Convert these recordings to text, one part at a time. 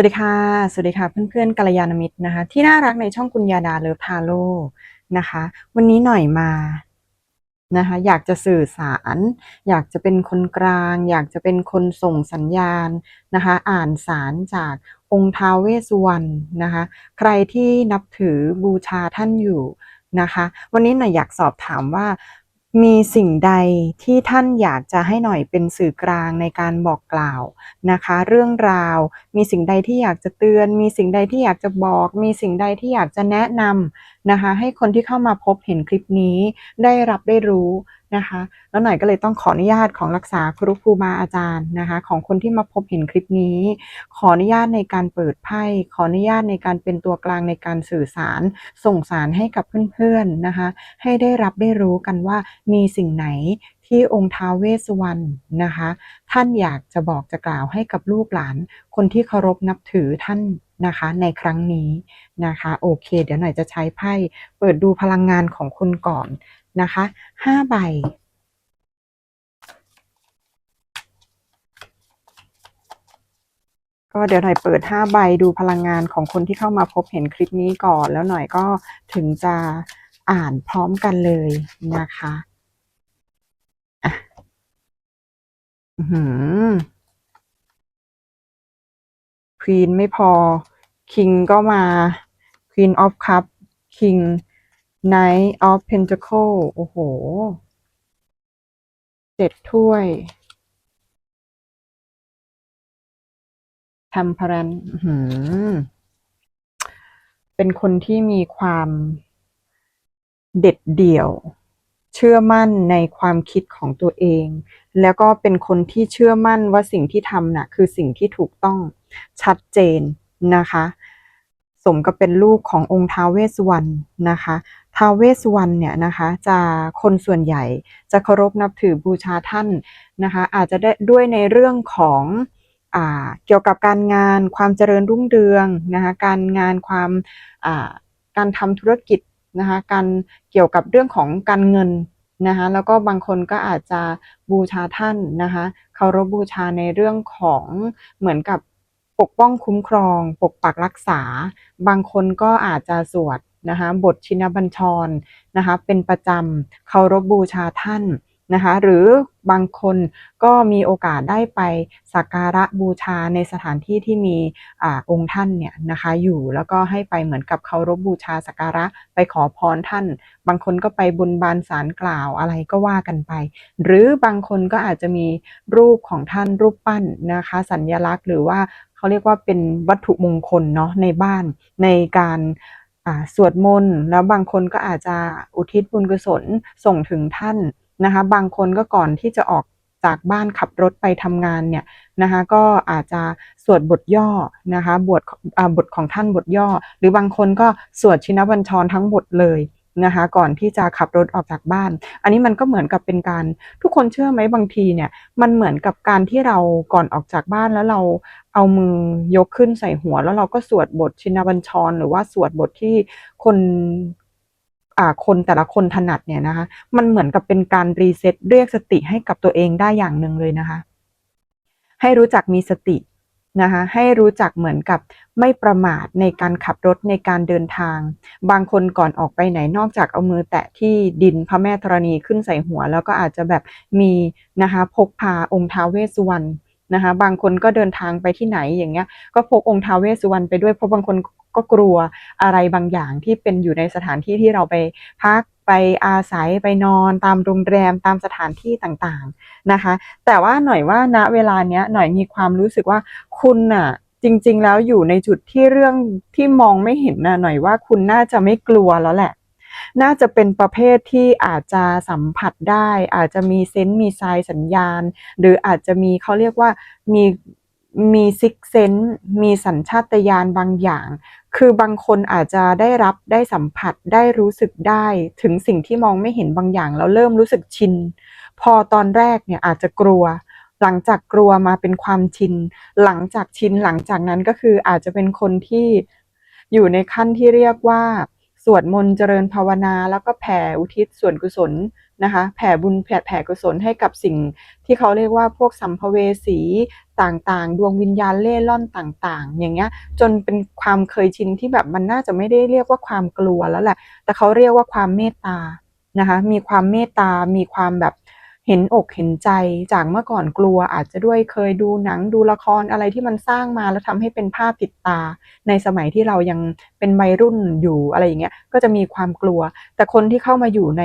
วัสดีค่ะ สวัสดีค่ะ เพื่อนๆกัลยาณมิตรนะคะ ที่น่ารักในช่องกุญญาดาเลิฟทาโร่นะคะ วันนี้หน่อยมานะคะ อยากจะสื่อสาร อยากจะเป็นคนกลาง อยากจะเป็นคนส่งสัญญาณนะคะ อ่านสารจากองค์ท้าวเวสสุวรรณนะคะ ใครที่นับถือบูชาท่านอยู่นะคะ วันนี้หน่อยอยากสอบถามว่า มีสิ่งใดที่ท่านอยากจะให้หน่อยเป็นสื่อกลางในการบอกกล่าวนะคะ เรื่องราว มีสิ่งใดที่อยากจะเตือน มีสิ่งใดที่อยากจะบอก มีสิ่งใดที่อยากจะแนะนำนะคะ ให้คนที่เข้ามาพบเห็นคลิปนี้ได้รับได้รู้ นะคะ แล้วหน่อยก็เลยต้องขออนุญาตของรักษาครูครูบาอาจารย์นะคะ ของคนที่มาพบเห็นคลิปนี้ ขออนุญาตในการเปิดไพ่ ขออนุญาตในการเป็นตัวกลางในการสื่อสาร ส่งสารให้กับเพื่อนๆนะคะ ให้ได้รับได้รู้กันว่ามีสิ่งไหนที่องค์ท้าวเวสวรรณนะคะ ท่านอยากจะบอกจะกล่าวให้กับลูกหลาน คนที่เคารพนับถือท่านนะคะในครั้งนี้นะคะ โอเค เดี๋ยวหน่อยจะใช้ไพ่เปิดดูพลังงานของคุณก่อน นะคะห้าใบ ก็เดี๋ยวหน่อยเปิด5ใบดูพลังงานของคนที่เข้ามาพบเห็นคลิปนี้ก่อน แล้วหน่อยก็ถึงจะอ่านพร้อมกันเลยนะคะอะหือควีนไม่พอคิงก็มา Queen of Cup King Knight of Pentacle โอ้โห เจ็ดถ้วย Temperance เป็นคนที่มีความเด็ดเดี่ยว เชื่อมั่นในความคิดของตัวเอง แล้วก็เป็นคนที่เชื่อมั่นว่าสิ่งที่ทำน่ะ คือสิ่งที่ถูกต้องชัดเจนนะคะ สมกับเป็นลูกขององค์ท้าวเวสวรรณนะคะ ท้าวเวสสุวรรณเนี่ยนะคะจะคนส่วนใหญ่จะเคารพนับถือบูชาท่านนะคะอาจจะได้ด้วยในเรื่องของอเกี่ยวกับการงานความเจริญรุ่งเรืองนะคะการงานความาการทำธุรกิจนะคะการเกี่ยวกับเรื่องของการเงินนะคะแล้วก็บางคนก็อาจจะบูชาท่านนะคะเคารพบูชาในเรื่องของเหมือนกับ ปกป้องคุ้มครอง ปกปักรักษา บางคนก็อาจจะสวดนะคะบทชินบัญชรนะคะเป็นประจำเคารพบูชาท่านนะคะหรือบางคนก็มีโอกาสได้ไปสักการะบูชาในสถานที่ที่มีอองค์ท่านเนี่ยนะคะอยู่แล้วก็ให้ไปเหมือนกับเคารพบูชาสักการะไปขอพรท่าน บางคนก็ไปบนบานสารกล่าวอะไรก็ว่ากันไป หรือบางคนก็อาจจะมีรูปของท่านรูปปั้นนะคะสัญญลักษณ์ หรือว่า เขาเรียกว่าเป็นวัตถุมงคลเนาะในบ้านในการสวดมนต์แล้วบางคนก็อาจจะอุทิศบุญกุศลส่งถึงท่านนะคะบางคนก็ก่อนที่จะออกจากบ้านขับรถไปทำงานเนี่ยนะคะก็อาจจะสวดบทย่อนะคะบทบทของท่านบทย่อ หรือบางคนก็สวดชินบัญชรทั้งบทเลย นะคะก่อนที่จะขับรถออกจากบ้าน อันนี้มันก็เหมือนกับเป็นการทุกคนเชื่อไหมบางทีเนี่ยมันเหมือนกับการที่เราก่อนออกจากบ้านแล้วเราเอามือยกขึ้นใส่หัว แล้วเราก็สวดบทชินบัญชร หรือว่าสวดบทที่คนอ่าคนแต่ละคนถนัดเนี่ยนะคะมันเหมือนกับเป็นการรีเซ็ตเรียกสติให้กับตัวเองได้อย่างหนึ่งเลยนะคะ ให้รู้จักมีสติ นะคะให้รู้จักเหมือนกับไม่ประมาทในการขับรถในการเดินทาง บางคนก่อนออกไปไหนนอกจากเอามือแตะที่ดินพระแม่ธรณีขึ้นใส่หัว แล้วก็อาจจะแบบมีนะคะพกพาองค์ท้าเวสสุวรรณนะคะบางคนก็เดินทางไปที่ไหนอย่างเงี้ยก็พกองค์ท้าเวสสุวรรณไปด้วยเพราะบางคนก็กลัวอะไรบางอย่างที่เป็นอยู่ในสถานที่ที่เราไปพัก ไปอาศัยไปนอนตามโรงแรมตามสถานที่ต่างๆนะคะ แต่ว่าหน่อยว่าณเวลาเนี้ยหน่อยมีความรู้สึกว่าคุณน่ะจริง ๆ แล้วอยู่ในจุดที่เรื่องที่มองไม่เห็นน่ะหน่อยว่าคุณน่าจะไม่กลัวแล้วแหละ น่าจะเป็นประเภทที่อาจจะสัมผัสได้ อาจจะมีเซนต์มีไซน์สัญญาณ หรืออาจจะมีเขาเรียกว่ามีมีซิกเซนต์มีสัญชาตญาณบางอย่าง คือบางคนอาจจะได้รับได้สัมผัสได้รู้สึกได้ถึงสิ่งที่มองไม่เห็นบางอย่างแล้วเริ่มรู้สึกชิน พอตอนแรกเนี่ยอาจจะกลัว หลังจากกลัวมาเป็นความชิน หลังจากชินหลังจากนั้นก็คืออาจจะเป็นคนที่อยู่ในขั้นที่เรียกว่า วดมนต์เจริญภาวนาแล้วก็แผ่อุทิศส่วนกุศลนะคะแผ่บุญแผ่แผ่กุศลให้กับสิ่งที่เขาเรียกว่าพวกสัมภเวสีต่างๆ ดวงวิญญาณเล่ร่อนต่าง ๆ อย่างเงี้ยจนเป็นความเคยชินที่แบบมันน่าจะไม่ได้เรียกว่าความกลัวแล้วแหละ แต่เขาเรียกว่าความเมตตานะคะมีความเมตตา มีความแบบ เห็นอกเห็นใจจากเมื่อก่อนกลัว อาจจะด้วยเคยดูหนังดูละครอะไรที่มันสร้างมาแล้วทำให้เป็นภาพติดตา ในสมัยที่เรายังเป็นวัยรุ่นอยู่อะไรอย่างเงี้ยก็จะมีความกลัว แต่คนที่เข้ามาอยู่ใน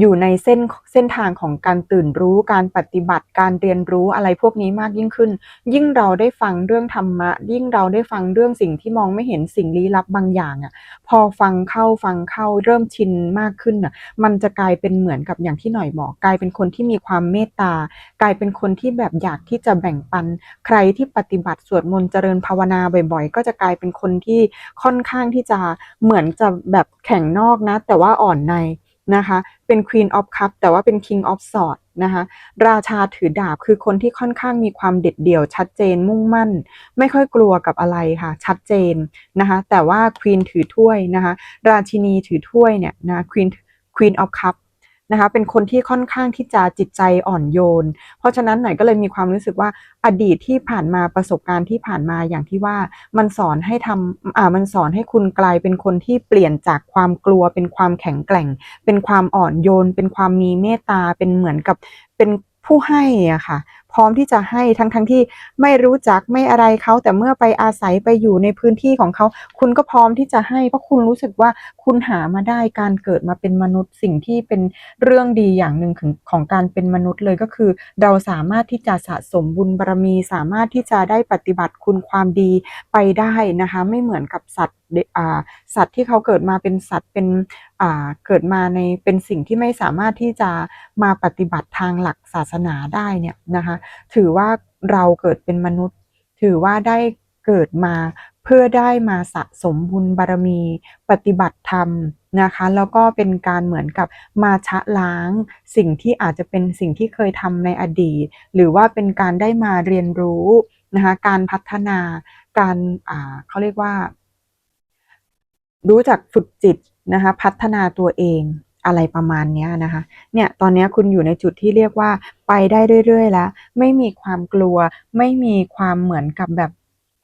อยู่ในเส้นเส้นทางของการตื่นรู้การปฏิบัติการเรียนรู้อะไรพวกนี้มากยิ่งขึ้น ยิ่งเราได้ฟังเรื่องธรรมะ ยิ่งเราได้ฟังเรื่องสิ่งที่มองไม่เห็นสิ่งลี้ลับบางอย่างอะพอฟังเข้าฟังเข้าเริ่มชินมากขึ้นอะมันจะกลายเป็นเหมือนกับอย่างที่หน่อยบอกกลายเป็นคนที่มีความเมตตา กลายเป็นคนที่แบบอยากที่จะแบ่งปัน ใครที่ปฏิบัติสวดมนต์เจริญภาวนาบ่อย ๆ ก็จะกลายเป็นคนที่ค่อนข้างที่จะเหมือนจะแบบแข็งนอกนะ แต่ว่าอ่อนใน นะคะเป็น Queen of Cup แต่ว่าเป็น King of Sword นะคะราชาถือดาบคือคนที่ค่อนข้างมีความเด็ดเดี่ยวชัดเจนมุ่งมั่น ไม่ค่อยกลัวกับอะไรค่ะชัดเจนนะคะแต่ว่า Queen ถือถ้วยนะคะราชินีถือถ้วยเนี่ยนะ Queen Queen of Cup นะคะเป็นคนที่ค่อนข้างที่จะจิตใจอ่อนโยน เพราะฉะนั้นหน่อยก็เลยมีความรู้สึกว่าอดีตที่ผ่านมาประสบการณ์ที่ผ่านมาอย่างที่ว่ามันสอนให้ทำอ่ามันสอนให้คุณกลายเป็นคนที่เปลี่ยนจากความกลัว เป็นความแข็งแกร่ง เป็นความอ่อนโยน เป็นความมีเมตตาเป็นเหมือนกับเป็นผู้ให้อะค่ะ พร้อมที่จะให้ทั้งทั้งที่ไม่รู้จักไม่อะไรเขาแต่เมื่อไปอาศัยไปอยู่ในพื้นที่ของเขาคุณก็พร้อมที่จะให้ เพราะคุณรู้สึกว่าคุณหามาได้การเกิดมาเป็นมนุษย์สิ่งที่เป็นเรื่องดีอย่างหนึ่งของของการเป็นมนุษย์เลยก็คือ เราสามารถที่จะสะสมบุญบารมี สามารถที่จะได้ปฏิบัติคุณความดีไปได้นะคะ ไม่เหมือนกับสัตว์สัตว์ที่เขาเกิดมาเป็นสัตว์เป็น เกิดมาในเป็นสิ่งที่ไม่สามารถที่จะมาปฏิบัติทางหลักศาสนาได้เนี่ยนะคะถือว่าเราเกิดเป็นมนุษย์ ถือว่าได้เกิดมาเพื่อได้มาสะสมบุญบารมีปฏิบัติธรรมนะคะแล้วก็เป็นการเหมือนกับมาชะล้าง สิ่งที่อาจจะเป็นสิ่งที่เคยทำในอดีต หรือว่าเป็นการได้มาเรียนรู้นะคะการพัฒนาการเขาเรียกว่า รู้จักฝึกจิตนะคะ พัฒนาตัวเองอะไรประมาณนี้นะคะ เนี่ยตอนนี้คุณอยู่ในจุดที่เรียกว่าไปได้เรื่อยๆแล้ว ไม่มีความกลัว ไม่มีความเหมือนกับแบบ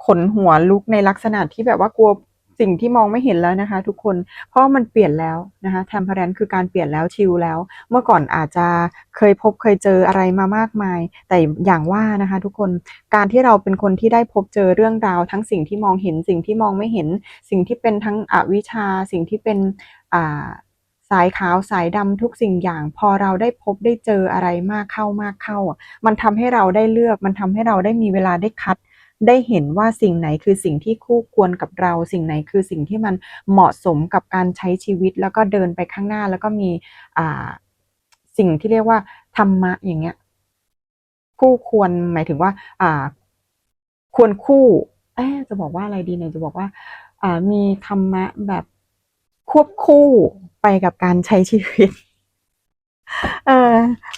ขนหัวลุกในลักษณะที่แบบว่ากลัว สิ่งที่มองไม่เห็นแล้วนะคะ ทุกคน เพราะมันเปลี่ยนแล้วนะคะแทมเพ r รนคือการเปลี่ยนแล้วชิลแล้ว เมื่อก่อนอาจจะเคยพบเคยเจออะไรมามากมาย แต่อย่างว่านะคะ ทุกคนการที่เราเป็นคนที่ได้พบเจอเรื่องราว ทั้งสิ่งที่มองเห็นสิ่งที่มองไม่เห็น สิ่งที่เป็นทั้งอวิชชาสิ่งที่เป็นอ่าสายขาวสายดำทุกสิ่งอย่าง พอเราได้พบได้เจออะไรมากเข้ามากเข้า มันทำให้เราได้เลือก มันทำให้เราได้มีเวลาได้คัด ได้เห็นว่าสิ่งไหนคือสิ่งที่คู่ควรกับเรา สิ่งไหนคือสิ่งที่มันเหมาะสมกับการใช้ชีวิตแล้วก็เดินไปข้างหน้าแล้วก็มีอ่าสิ่งที่เรียกว่าธรรมะอย่างเงี้ยคู่ควรหมายถึงว่า อ่า ควรคู่เอ๊จะบอกว่าอะไรดีเนี่ยจะบอกว่า อ่า มีธรรมะแบบควบคู่ไปกับการใช้ชีวิต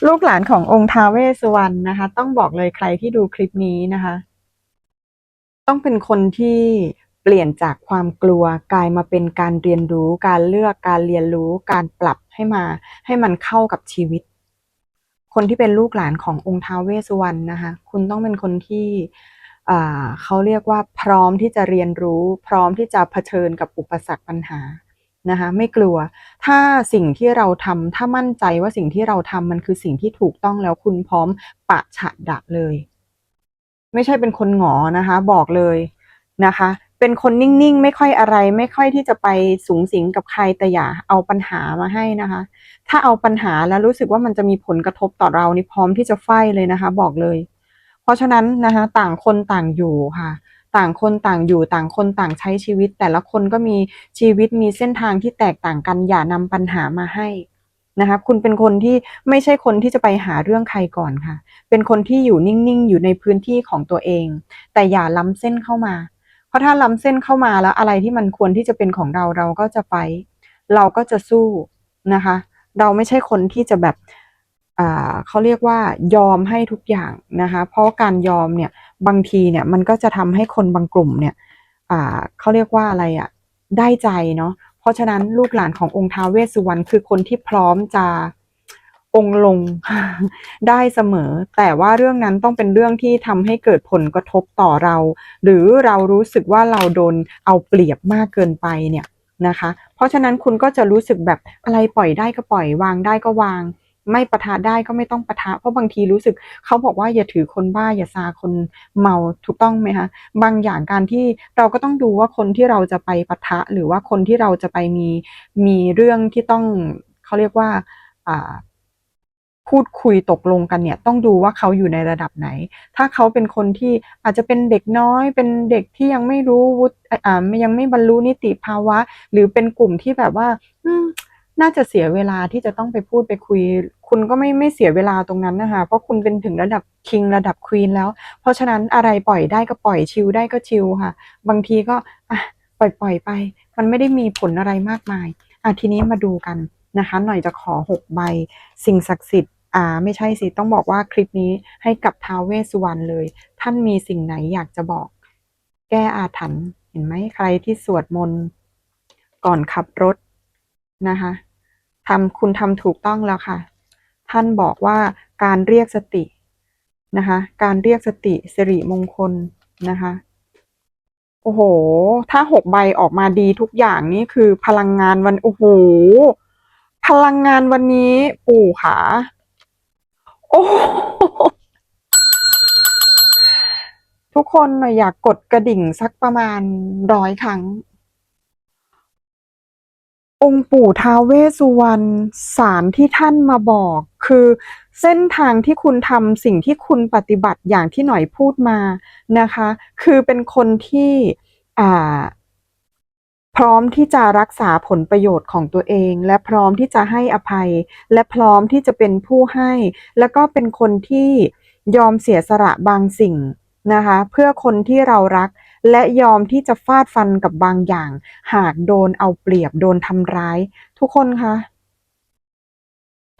ลูกหลานขององค์ท้าวเวสสุวรรณนะคะ ต้องบอกเลยใครที่ดูคลิปนี้นะคะ ต้องเป็นคนที่เปลี่ยนจากความกลัวกลายมาเป็นการเรียนรู้ การเลือกการเรียนรู้ การปรับให้มา ให้มันเข้ากับชีวิต คนที่เป็นลูกหลานขององค์ท้าวเวสสุวรรณนะคะคุณต้องเป็นคนที่เขาเรียกว่าพร้อมที่จะเรียนรู้ พร้อมที่จะเผชิญกับอุปสรรคปัญหานะคะไม่กลัว ถ้าสิ่งที่เราทำถ้ามั่นใจว่าสิ่งที่เราทำมันคือสิ่งที่ถูกต้องแล้วคุณพร้อมปะฉะดะเลย ไม่ใช่เป็นคนหงอนะคะ บอกเลยนะคะ เป็นคนนิ่งๆ ไม่ค่อยอะไร ไม่ค่อยที่จะไปสูงสิงกับใครแต่อย่าเอาปัญหามาให้นะคะ ถ้าเอาปัญหาแล้วรู้สึกว่ามันจะมีผลกระทบต่อเรานี่พร้อมที่จะไฟเลยนะคะ บอกเลย เพราะฉะนั้นนะคะต่างคนต่างอยู่ค่ะต่างคนต่างอยู่ต่างคนต่างใช้ชีวิต แต่ละคนก็มีชีวิตมีเส้นทางที่แตกต่างกันอย่านำปัญหามาให้ นะคะคุณเป็นคนที่ไม่ใช่คนที่จะไปหาเรื่องใครก่อนค่ะ เป็นคนที่อยู่นิ่งๆ อยู่ในพื้นที่ของตัวเอง แต่อย่าล้ำเส้นเข้ามา เพราะถ้าล้ำเส้นเข้ามาแล้วอะไรที่มันควรที่จะเป็นของเราเราก็จะไป เราก็จะสู้นะคะ เราไม่ใช่คนที่จะแบบอ่าเขาเรียกว่ายอมให้ทุกอย่างนะคะ เพราะการยอมเนี่ยบางทีเนี่ยมันก็จะทำให้คนบางกลุ่มเนี่ยอ่าเขาเรียกว่าอะไรอะ่ะได้ใจเนาะ เพราะฉะนั้นลูกหลานขององค์ท้าวเวสสุวรรณคือคนที่พร้อมจะองลงได้เสมอ แต่ว่าเรื่องนั้นต้องเป็นเรื่องที่ทำให้เกิดผลกระทบต่อเรา หรือเรารู้สึกว่าเราโดนเอาเปรียบมากเกินไปเนี่ยนะคะ เพราะฉะนั้นคุณก็จะรู้สึกแบบอะไรปล่อยได้ก็ปล่อยวางได้ก็วาง ไม่ปะทะได้ก็ไม่ต้องปะทะเพราะบางทีรู้สึกเขาบอกว่าอย่าถือคนบ้าอย่าซาคนเมาถูกต้องไหมคะบางอย่างการที่เราก็ต้องดูว่าคนที่เราจะไปปะทะ หรือว่าคนที่เราจะไปมีมีเรื่องที่ต้องเขาเรียกว่าอ่าพูดคุยตกลงกันเนี่ยต้องดูว่าเขาอยู่ในระดับไหน ถ้าเขาเป็นคนที่อาจจะเป็นเด็กน้อย เป็นเด็กที่ยังไม่รู้วุฒิอ่ายังไม่บรรลุนิติภาวะ หรือเป็นกลุ่มที่แบบว่า อื น่าจะเสียเวลาที่จะต้องไปพูดไปคุย คุณก็ไม่ไม่เสียเวลาตรงนั้นนะคะ เพราะคุณเป็นถึงระดับคิงระดับควีนแล้ว เพราะฉะนั้นอะไรปล่อยได้ก็ปล่อยชิลได้ก็ชิลค่ะ บางทีก็อะปล่อยปล่อยไป มันไม่ได้มีผลอะไรมากมายอะทีนี้มาดูกันนะคะ หน่อยจะขอหกใบ สิ่งศักดิ์สิทธิ์อ่าไม่ใช่สิ ต้องบอกว่าคลิปนี้ให้กับท้าวเวสสุวรรณเลย ท่านมีสิ่งไหนอยากจะบอก แก้อาถรรพ์เห็นไหมใครที่สวดมนต์ก่อนขับรถนะคะ ทำคุณทำถูกต้องแล้วค่ะ ท่านบอกว่าการเรียกสตินะคะ การเรียกสติสิริมงคลนะคะ โอ้โห ถ้าหกใบออกมาดีทุกอย่างนี่คือพลังงานวัน โอ้โห พลังงานวันนี้ปู่ขาโอ้โทุกคนอยากกดกระดิ่งสักประมาณร้อยครั้ง องค์ปู่ท้าวเวสสุวรรณสารที่ท่านมาบอก คือเส้นทางที่คุณทำสิ่งที่คุณปฏิบัติอย่างที่หน่อยพูดมานะคะ คือเป็นคนที่อ่าพร้อมที่จะรักษาผลประโยชน์ของตัวเอง และพร้อมที่จะให้อภัย และพร้อมที่จะเป็นผู้ให้ แล้วก็เป็นคนที่ยอมเสียสละบางสิ่งนะคะ เพื่อคนที่เรารัก และยอมที่จะฟาดฟันกับบางอย่าง หากโดนเอาเปรียบโดนทำร้าย ทุกคนคะ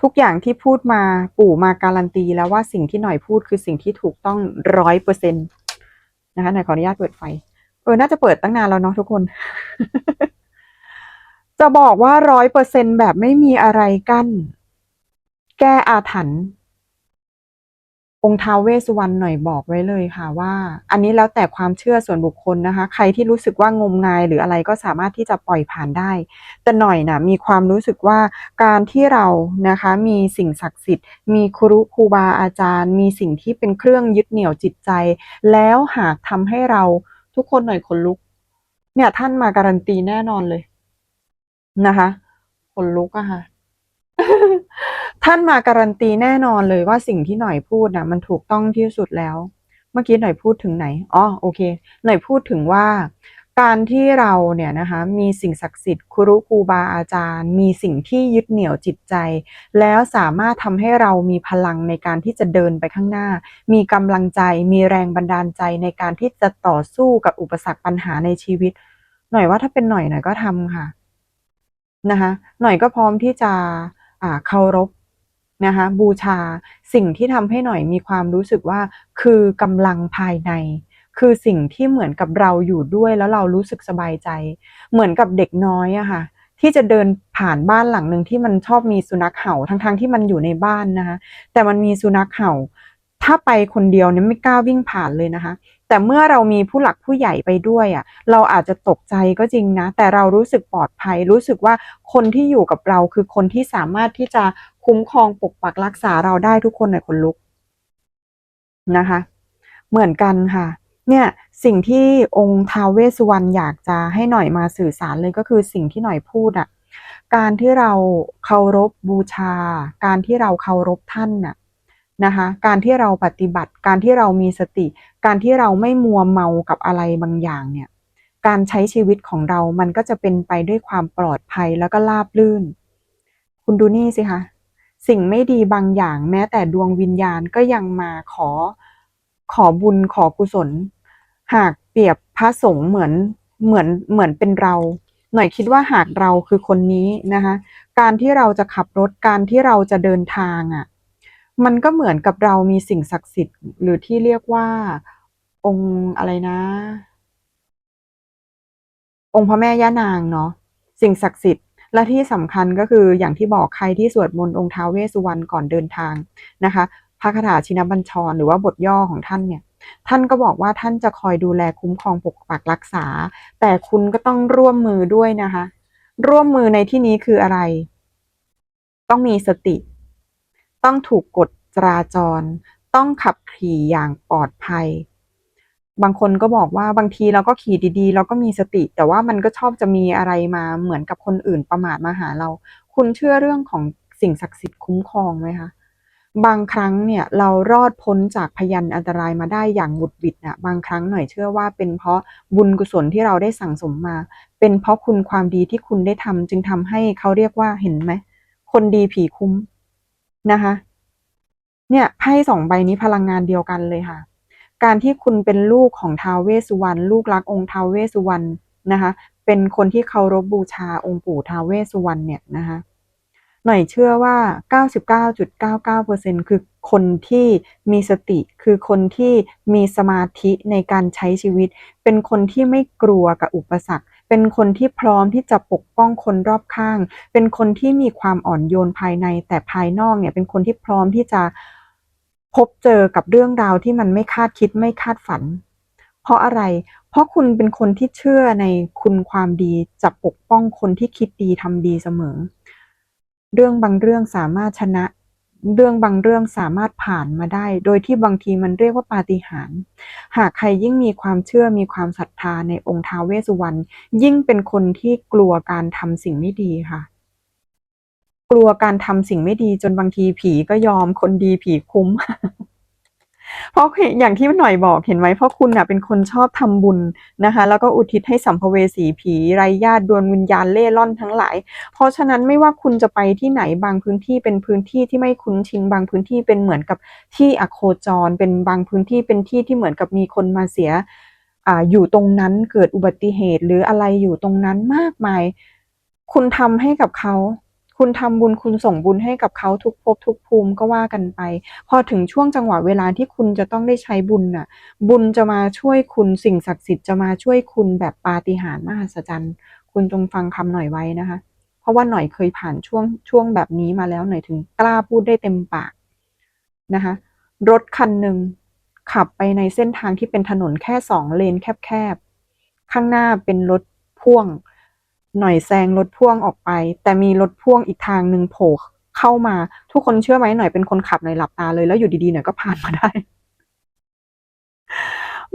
ทุกอย่างที่พูดมาปู่มาการันตีแล้วว่าสิ่งที่หน่อยพูดคือสิ่งที่ถูกต้องร้อยเปอร์เซ็นต์นะคะหน่อยขออนุญาตเปิดไฟ เออ น่าจะเปิดตั้งนานแล้วเนาะทุกคน จะบอกว่าร้อยเปอร์เซ็นแบบไม่มีอะไรกั้น แก้อาถรรพ์ องค์ท้าวเวสสุวรรณหน่อยบอกไว้เลยค่ะว่า อันนี้แล้วแต่ความเชื่อส่วนบุคคลนะคะ ใครที่รู้สึกว่างมงายหรืออะไรก็สามารถที่จะปล่อยผ่านได้ แต่หน่อยนะมีความรู้สึกว่าการที่เรานะคะมีสิ่งศักดิ์สิทธิ์ มีครูครูบาอาจารย์ มีสิ่งที่เป็นเครื่องยึดเหนี่ยวจิตใจ แล้วหากทำให้เราทุกคนหน่อยขนลุก เนี่ยท่านมาการันตีแน่นอนเลยนะคะขนลุกอะค่ะ ท่านมาการันตีแน่นอนเลยว่าสิ่งที่หน่อยพูดนะมันถูกต้องที่สุดแล้ว เมื่อกี้หน่อยพูดถึงไหนอ๋อโอเค หน่อยพูดถึงว่า การที่เราเนี่ยนะคะมีสิ่งศักดิ์สิทธิ์ครูครูบาอาจารย์ มีสิ่งที่ยึดเหนี่ยวจิตใจ แล้วสามารถทำให้เรามีพลังในการที่จะเดินไปข้างหน้า มีกำลังใจ มีแรงบันดาลใจในการที่จะต่อสู้กับอุปสรรคปัญหาในชีวิต หน่อยว่าถ้าเป็นหน่อยหน่อยก็ทำค่ะนะคะหน่อยก็พร้อมที่จะเคารพ นะคะบูชาสิ่งที่ทำให้หน่อยมีความรู้สึกว่า คือกำลังภายใน คือสิ่งที่เหมือนกับเราอยู่ด้วยแล้วเรารู้สึกสบายใจ เหมือนกับเด็กน้อยอะค่ะที่จะเดินผ่านบ้านหลังหนึ่งที่มันชอบมีสุนัขเห่าทั้งๆทที่มันอยู่ในบ้านนะคะแต่มันมีสุนัขเห่า ถ้าไปคนเดียวเนี่ยไม่กล้าวิ่งผ่านเลยนะคะ แต่เมื่อเรามีผู้หลักผู้ใหญ่ไปด้วยอะเราอาจจะตกใจก็จริงนะ แต่เรารู้สึกปลอดภัย รู้สึกว่าคนที่อยู่กับเราคือคนที่สามารถที่จะคุ้มครองปกปักรักษาเราได้ทุกคนในคนลุกนะคะ เหมือนกันค่ะ เนี่ยสิ่งที่องค์ท้าวเวสุวรรณอยากจะให้หน่อยมาสื่อสารเลยก็คือสิ่งที่หน่อยพูดอะการที่เราเคารพบูชา การที่เราเคารพท่านน่ะ นะคะการที่เราปฏิบัติการที่เรามีสติ การที่เราไม่มัวเมากับอะไรบางอย่างเนี่ยการใช้ชีวิตของเรามันก็จะเป็นไปด้วยความปลอดภัยแล้วก็ราบรื่น คุณดูนี่สิคะสิ่งไม่ดีบางอย่างแม้แต่ดวงวิญญาณก็ยังมาขอขอบุญขอกุศล หากเปรียบพระสงฆ์เหมือนเหมือนเหมือนเป็นเรา หน่อยคิดว่าหากเราคือคนนี้นะคะ การที่เราจะขับรถการที่เราจะเดินทางอะ มันก็เหมือนกับเรามีสิ่งศักดิ์สิทธิ์ หรือที่เรียกว่าองค์อะไรนะ องค์พระแม่ย่านางเนาะสิ่งศักดิ์สิทธิ์และที่สำคัญก็คืออย่างที่บอกใครที่สวดมนต์องค์ท้าวเวสสุวรรณก่อนเดินทางนะคะพระคาถาชินบัญชร หรือว่าบทย่อของท่านเนี่ย ท่านก็บอกว่าท่านจะคอยดูแลคุ้มครองปกปักรักษา แต่คุณก็ต้องร่วมมือด้วยนะคะ ร่วมมือในที่นี้คืออะไร ต้องมีสติ ต้องถูกกฎจราจร ต้องขับขี่อย่างปลอดภัย บางคนก็บอกว่าบางทีเราก็ขี่ดีๆ เราก็มีสติ แต่ว่ามันก็ชอบจะมีอะไรมาเหมือนกับคนอื่นประมาทมาหาเรา คุณเชื่อเรื่องของสิ่งศักดิ์สิทธิ์คุ้มครองไหมคะบางครั้งเนี่ยเรารอดพ้นจากพยันอันตรายมาได้อย่างหวุดหวิดนะบางครั้งหน่อยเชื่อว่าเป็นเพราะบุญกุศลที่เราได้สั่งสมมา เป็นเพราะคุณความดีที่คุณได้ทำจึงทำให้เขาเรียกว่าเห็นไหมคนดีผีคุ้ม นะคะ เนี่ยไพ่สองใบนี้พลังงานเดียวกันเลยค่ะ การที่คุณเป็นลูกของท้าวเวสสุวรรณลูกรักองค์ท้าวเวสสุวรรณนะคะ เป็นคนที่เคารพบูชาองค์ปู่ท้าวเวสสุวรรณเนี่ยนะคะ หน่อยเชื่อว่า 99.99%คือคนที่มีสติคือคนที่มีสมาธิในการใช้ชีวิต เป็นคนที่ไม่กลัวกับอุปสรรค เป็นคนที่พร้อมที่จะปกป้องคนรอบข้าง เป็นคนที่มีความอ่อนโยนภายในแต่ภายนอกเนี่ยเป็นคนที่พร้อมที่จะพบเจอกับเรื่องราวที่มันไม่คาดคิดไม่คาดฝัน เพราะอะไร เพราะคุณเป็นคนที่เชื่อในคุณความดีจะปกป้องคนที่คิดดีทำดีเสมอ เรื่องบางเรื่องสามารถชนะ เรื่องบางเรื่องสามารถผ่านมาได้ โดยที่บางทีมันเรียกว่าปาฏิหาริย์ หากใครยิ่งมีความเชื่อมีความศรัทธาในองค์ท้าวเวสสุวรรณยิ่งเป็นคนที่กลัวการทำสิ่งไม่ดีค่ะ กลัวการทำสิ่งไม่ดีจนบางทีผีก็ยอมคนดีผีคุ้ม เพราะอย่างที่หน่อยบอกเห็นไหมเพราะคุณน่ะเป็นคนชอบทำบุญนะคะ แล้วก็อุทิศให้สัมภเวสีผีไร้ญาติดวงวิญญาณเล่ร่อนทั้งหลาย เพราะฉะนั้นไม่ว่าคุณจะไปที่ไหนบางพื้นที่เป็นพื้นที่ที่ไม่คุ้นชินบางพื้นที่เป็นเหมือนกับที่อโคจร เป็นบางพื้นที่เป็นที่ที่เหมือนกับมีคนมาเสียอ่าอยู่ตรงนั้นเกิดอุบัติเหตุหรืออะไรอยู่ตรงนั้นมากมาย คุณทำให้กับเขา คุณทำบุญคุณส่งบุญให้กับเขาทุกภพทุกภูมิก็ว่ากันไป พอถึงช่วงจังหวะเวลาที่คุณจะต้องได้ใช้บุญน่ะ บุญจะมาช่วยคุณสิ่งศักดิ์สิทธิ์จะมาช่วยคุณแบบปาฏิหาริย์มหัศจรรย์ คุณจงฟังคำหน่อยไว้นะคะ เพราะว่าหน่อยเคยผ่านช่วงช่วงแบบนี้มาแล้วหน่อยถึงกล้าพูดได้เต็มปากนะคะ รถคันหนึ่งขับไปในเส้นทางที่เป็นถนนแค่สองเลนแคบๆข้างหน้าเป็นรถพ่วง หน่อยแซงรถพ่วงออกไป แต่มีรถพ่วงอีกทางหนึ่งโผล่เข้ามา ทุกคนเชื่อไหมหน่อยเป็นคนขับหน่อยหลับตาเลยแล้วอยู่ดีๆหน่อยก็ผ่านมาได้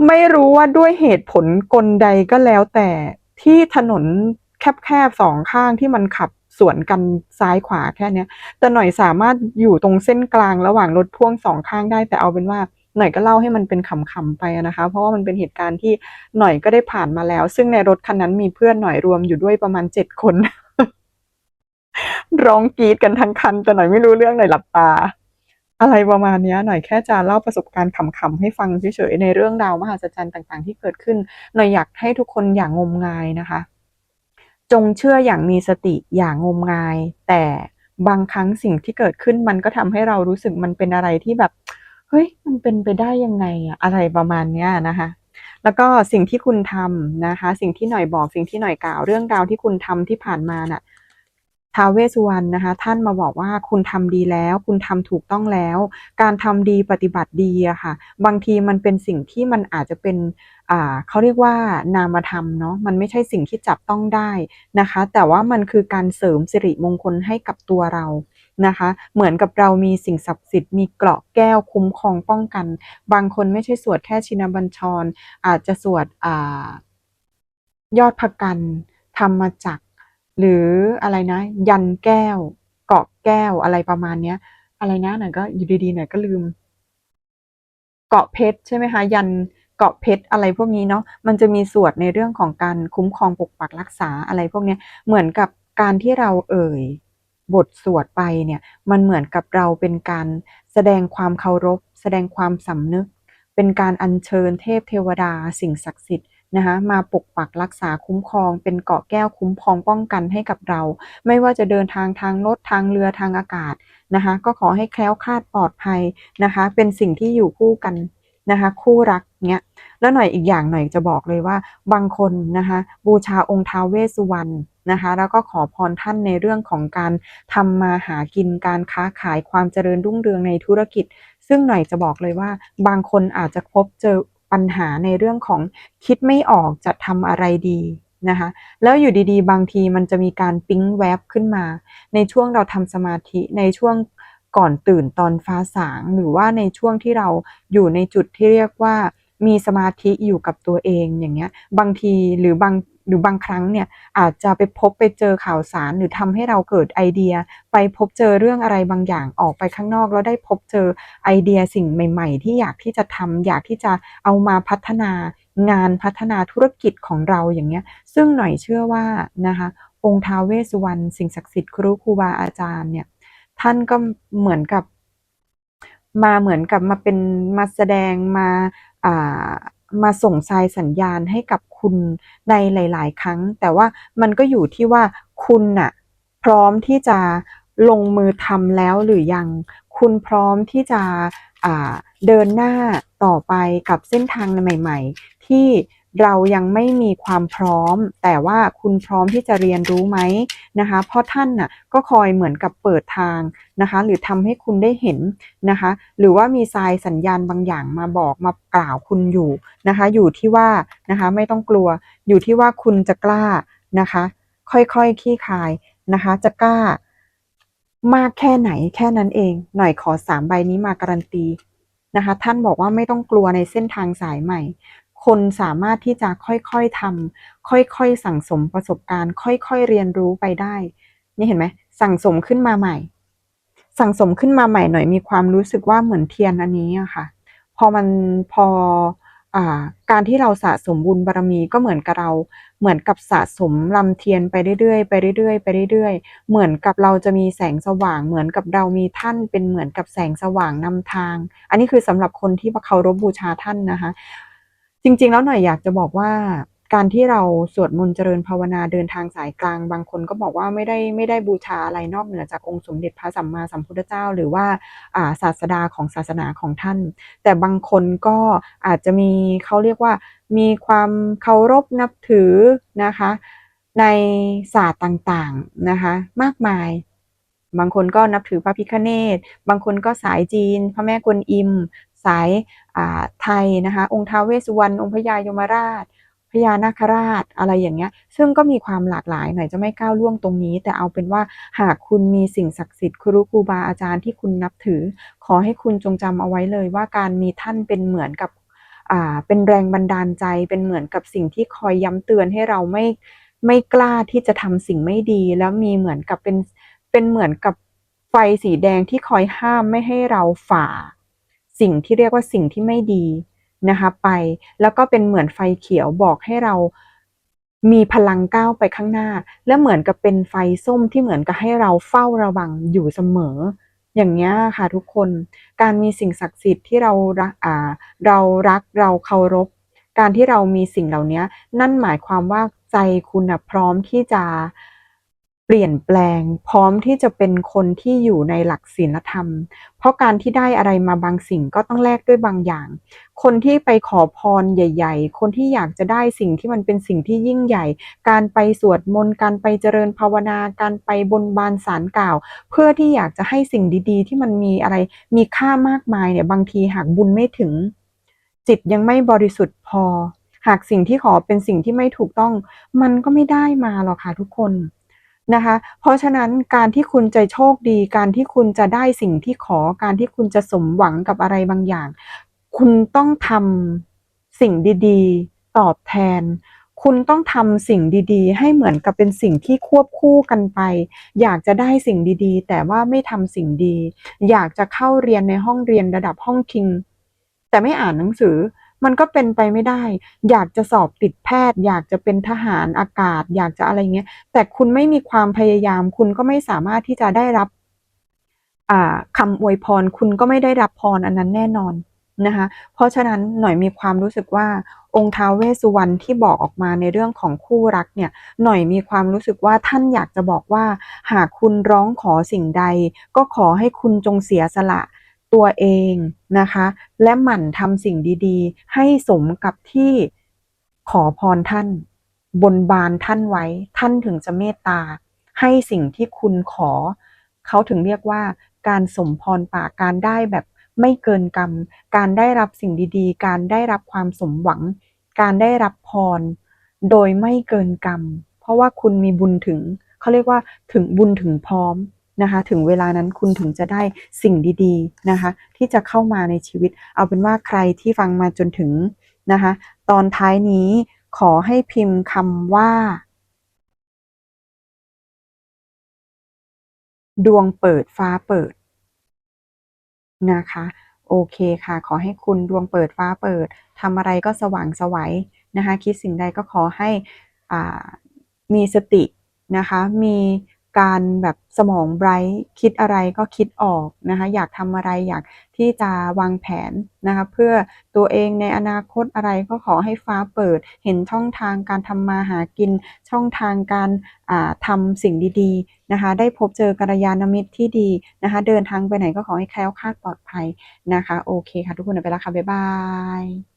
ไม่รู้ว่าด้วยเหตุผลกลใดก็แล้วแต่ที่ถนนแคบๆสองข้างที่มันขับสวนกันซ้ายขวาแค่เนี้ย แต่หน่อยสามารถอยู่ตรงเส้นกลางระหว่างรถพ่วงสองข้างได้ แต่เอาเป็นว่า หน่อยก็เล่าให้มันเป็นขำๆไปนะคะ เพราะว่ามันเป็นเหตุการณ์ที่หน่อยก็ได้ผ่านมาแล้ว ซึ่งในรถคันนั้นมีเพื่อนหน่อยรวมอยู่ด้วยประมาณเจ็ดคน ร้องกรีดกันทั้งคันแต่หน่อยไม่รู้เรื่องหน่อยหลับตา อะไรประมาณนี้หน่อยแค่จะเล่าประสบการณ์ขำๆให้ฟังเฉยๆในเรื่องราวมหัศจรรย์ต่างๆ ที่เกิดขึ้นหน่อยอยากให้ทุกคนอย่างงมงายนะคะ จงเชื่ออย่างมีสติอย่างงมงาย แต่บางครั้งสิ่งที่เกิดขึ้นมันก็ทำให้เรารู้สึกมันเป็นอะไรที่แบบ ฮ้ยมันเป็นไปได้ยังไงอะอะไรประมาณเนี้ยนะคะ แล้วก็สิ่งที่คุณทำนะคะ สิ่งที่หน่อยบอกสิ่งที่หน่อยกล่าว เรื่องราวที่คุณทำที่ผ่านมาน่ะท้าเวสสุวรรณนะคะ ท่านมาบอกว่าคุณทำดีแล้ว คุณทำถูกต้องแล้ว การทำดีปฏิบัติดีอะค่ะ บางทีมันเป็นสิ่งที่มันอาจจะเป็นอ่าเขาเรียกว่านามธรรมเนาะมันไม่ใช่สิ่งที่จับต้องได้นะคะ แต่ว่ามันคือการเสริมสิริมงคลให้กับตัวเรา นะคะ เหมือนกับเรามีสิ่งศักดิ์สิทธิ์มีเกราะแก้วคุ้มครองป้องกัน บางคนไม่ใช่สวดแค่ชินบัญชร อาจจะสวดอยอดพกันธรรมจักหรืออะไรนะ ยันแก้ว เกาะแก้วอะไรประมาณเนี้ย อะไรนะหน่อยก็อยู่ดีๆหน่อยก็ลืม เกาะเพชรใช่ไหมคะ ยันเกาะเพชรอะไรพวกนี้เนาะมันจะมีสวดในเรื่องของการคุ้มครองปกปักรักษาอะไรพวกนี้เหมือนกับการที่เราเอ่ย บทสวดไปเนี่ยมันเหมือนกับเราเป็นการแสดงความเคารพ แสดงความสำนึก เป็นการอัญเชิญเทพเทวดาสิ่งศักดิ์สิทธิ์นะคะมาปกปักรักษาคุ้มครอง เป็นเกาะแก้วคุ้มครองป้องกันให้กับเรา ไม่ว่าจะเดินทางทางรถทางเรือทางอากาศนะคะก็ขอให้แคล้วคลาดปลอดภัยนะคะเป็นสิ่งที่อยู่คู่กันนะคะคู่รักเนี้ย แล้วหน่อยอีกอย่างหน่อยจะบอกเลยว่าบางคนนะคะบูชาองค์ท้าวเวสสุวรรณนะคะแล้วก็ขอพรท่านในเรื่องของการทำมาหากินการค้าขายความเจริญรุ่งเรืองในธุรกิจ ซึ่งหน่อยจะบอกเลยว่า บางคนอาจจะพบเจอปัญหาในเรื่องของคิดไม่ออกจะทำอะไรดีนะคะแล้วอยู่ดีๆ บางทีมันจะมีการปิ๊งแวบขึ้นมา ในช่วงเราทำสมาธิในช่วงก่อนตื่นตอนฟ้าสาง หรือว่าในช่วงที่เราอยู่ในจุดที่เรียกว่า มีสมาธิอยู่กับตัวเองอย่างเงี้ย บางทีหรือบางหรือบางครั้งเนี่ยอาจจะไปพบไปเจอข่าวสารหรือทำให้เราเกิดไอเดีย ไปพบเจอเรื่องอะไรบางอย่างออกไปข้างนอก แล้วได้พบเจอไอเดียสิ่งใหม่ ๆ ที่อยากที่จะทำอยากที่จะเอามาพัฒนางานพัฒนาธุรกิจของเราอย่างเงี้ย ซึ่งหน่อยเชื่อว่านะคะองค์ท้าวเวสสุวรรณสิ่งศักดิ์สิทธิ์ครูครูบาอาจารย์เนี่ยท่านก็เหมือนกับมาเหมือนกับมาเป็นมาแสดงมา มาส่งทรายสัญญาณให้กับคุณในหลาย ๆ ครั้ง แต่ว่ามันก็อยู่ที่ว่าคุณน่ะพร้อมที่จะลงมือทำแล้วหรือยัง คุณพร้อมที่จะเดินหน้าต่อไปกับเส้นทางใหม่ ๆ ที่ เรายังไม่มีความพร้อม แต่ว่าคุณพร้อมที่จะเรียนรู้ไหมนะคะเพราะท่านน่ะก็คอยเหมือนกับเปิดทางนะคะหรือทำให้คุณได้เห็นนะคะหรือว่ามีทรายสัญญาณบางอย่างมาบอกมากล่าวคุณอยู่นะคะอยู่ที่ว่านะคะไม่ต้องกลัว อยู่ที่ว่าคุณจะกล้านะคะ ค่อยๆขี้คายนะคะจะกล้ามากแค่ไหนแค่นั้นเอง หน่อยขอสามใบนี้มาการันตีนะคะท่านบอกว่าไม่ต้องกลัวในเส้นทางสายใหม่ คนสามารถที่จะค่อยๆทำค่อยๆสั่งสมประสบการณ์ ค่อยๆเรียนรู้ไปได้ นี่เห็นไหมสั่งสมขึ้นมาใหม่ สั่งสมขึ้นมาใหม่หน่อยมีความรู้สึกว่าเหมือนเทียนอันนี้อะค่ะ พอมันพออการที่เราสะสมบุญบารมีก็เหมือนกับเรา เหมือนกับสะสมลำเทียนไปเรื่อยๆไปเรื่อยๆไปเรื่อยๆ เหมือนกับเราจะมีแสงสว่าง เหมือนกับเรามีท่านเป็นเหมือนกับแสงสว่างนำทาง อันนี้คือสำหรับคนที่เคารพบูชาท่านนะคะ จริง ๆ แล้วหน่อยอยากจะบอกว่าการที่เราสวดมนต์เจริญภาวนาเดินทางสายกลางบางคนก็บอกว่าไม่ได้ไม่ได้บูชาอะไรนอกเหนือจากองค์สมเด็จพระสัมมาสัมพุทธเจ้า หรือว่าอาศาสดาของศาสนาของท่าน แต่บางคนก็อาจจะมีเขาเรียกว่า มีความเคารพนับถือนะคะ ในศาสตร์ต่างๆนะคะ มากมาย บางคนก็นับถือพระพิฆเนศบางคนก็สายจีน พระแม่กวนอิม สายไทยนะคะ องค์ท้าวเวสวรรณองค์พญายมราชพญานาคราชอะไรอย่างเงี้ย ซึ่งก็มีความหลากหลายหน่อยจะไม่ก้าวล่วงตรงนี้ แต่เอาเป็นว่าหากคุณมีสิ่งศักดิ์สิทธิ์ครูครูบาอาจารย์ที่คุณนับถือ ขอให้คุณจงจำเอาไว้เลยว่าการมีท่านเป็นเหมือนกับเป็นแรงบันดาลใจเป็นเหมือนกับสิ่งที่คอยย้ำเตือนให้เราไม่ไม่กล้าที่จะทำสิ่งไม่ดี แล้วมีเหมือนกับเป็นเป็นเหมือนกับไฟสีแดงที่คอยห้ามไม่ให้เราฝ่า สิ่งที่เรียกว่าสิ่งที่ไม่ดีนะคะไปแล้วก็เป็นเหมือนไฟเขียวบอกให้เรามีพลังก้าวไปข้างหน้า และเหมือนกับเป็นไฟส้มที่เหมือนกับให้เราเฝ้าระวังอยู่เสมอ อย่างนี้ค่ะทุกคนการมีสิ่งศักดิ์สิทธิ์ที่เรารักเรารักเราเคารพ การที่เรามีสิ่งเหล่านี้นั่นหมายความว่าใจคุณนะพร้อมที่จะ เปลี่ยนแปลง พร้อมที่จะเป็นคนที่อยู่ในหลักศีลธรรม เพราะการที่ได้อะไรมาบางสิ่งก็ต้องแลกด้วยบางอย่าง คนที่ไปขอพรใหญ่ ๆ คนที่อยากจะได้สิ่งที่มันเป็นสิ่งที่ยิ่งใหญ่ การไปสวดมนต์การไปเจริญภาวนา การไปบนบานสารกล่าว เพื่อที่อยากจะให้สิ่งดีๆ ที่มันมีอะไรมีค่ามากมายเนี่ยบางทีหากบุญไม่ถึง จิตยังไม่บริสุทธิ์พอ หากสิ่งที่ขอเป็นสิ่งที่ไม่ถูกต้อง มันก็ไม่ได้มาหรอกค่ะทุกคน นะคะ เพราะฉะนั้นการที่คุณจะโชคดี การที่คุณจะได้สิ่งที่ขอ การที่คุณจะสมหวังกับอะไรบางอย่าง คุณต้องทำสิ่งดีๆ ตอบแทน คุณต้องทำสิ่งดีๆ ให้เหมือนกับเป็นสิ่งที่ควบคู่กันไป อยากจะได้สิ่งดีๆ แต่ว่าไม่ทำสิ่งดี อยากจะเข้าเรียนในห้องเรียนระดับห้องคิง แต่ไม่อ่านหนังสือ มันก็เป็นไปไม่ได้ อยากจะสอบติดแพทย์ อยากจะเป็นทหารอากาศ อยากจะอะไรเงี้ย แต่คุณไม่มีความพยายาม คุณก็ไม่สามารถที่จะได้รับอ่าคำอวยพร คุณก็ไม่ได้รับพรอันนั้นแน่นอนนะคะ เพราะฉะนั้นหน่อยมีความรู้สึกว่าองค์ท้าวเวสุวรรณที่บอกออกมาในเรื่องของคู่รักเนี่ยหน่อยมีความรู้สึกว่าท่านอยากจะบอกว่า หากคุณร้องขอสิ่งใด ก็ขอให้คุณจงเสียสละ ตัวเองนะคะ และหมั่นทำสิ่งดีๆ ให้สมกับที่ขอพรท่าน บนบานท่านไว้ ท่านถึงจะเมตตา ให้สิ่งที่คุณขอ เขาถึงเรียกว่าการสมพรปากการได้แบบไม่เกินกรรม การได้รับสิ่งดีๆ การได้รับความสมหวัง การได้รับพร โดยไม่เกินกรรม เพราะว่าคุณมีบุญถึง เขาเรียกว่าถึงบุญถึงพร้อม นะคะถึงเวลานั้นคุณถึงจะได้สิ่งดีๆนะคะที่จะเข้ามาในชีวิต เอาเป็นว่าใครที่ฟังมาจนถึงนะคะตอนท้ายนี้ขอให้พิมพ์คำว่า ดวงเปิดฟ้าเปิดนะคะโอเคค่ะ ขอให้คุณดวงเปิดฟ้าเปิดทำอะไรก็สว่างไสวัยนะคะ คิดสิ่งใดก็ขอให้มีสตินะคะ มี การแบบสมองไบรท์คิดอะไรก็คิดออกนะคะอยากทำอะไรอยากที่จะวางแผนนะคะเพื่อตัวเองในอนาคตอะไรก็ขอให้ฟ้าเปิด เห็นช่องทางการทำมาหากิน ช่องทางการทำสิ่งดีๆนะคะได้พบเจอกัลยาณมิตรที่ดีนะคะเดินทางไปไหนก็ขอให้แคล้วคลาดปลอดภัยนะคะโอเคค่ะทุกคนไปแล้วค่ะบ๊ายบาย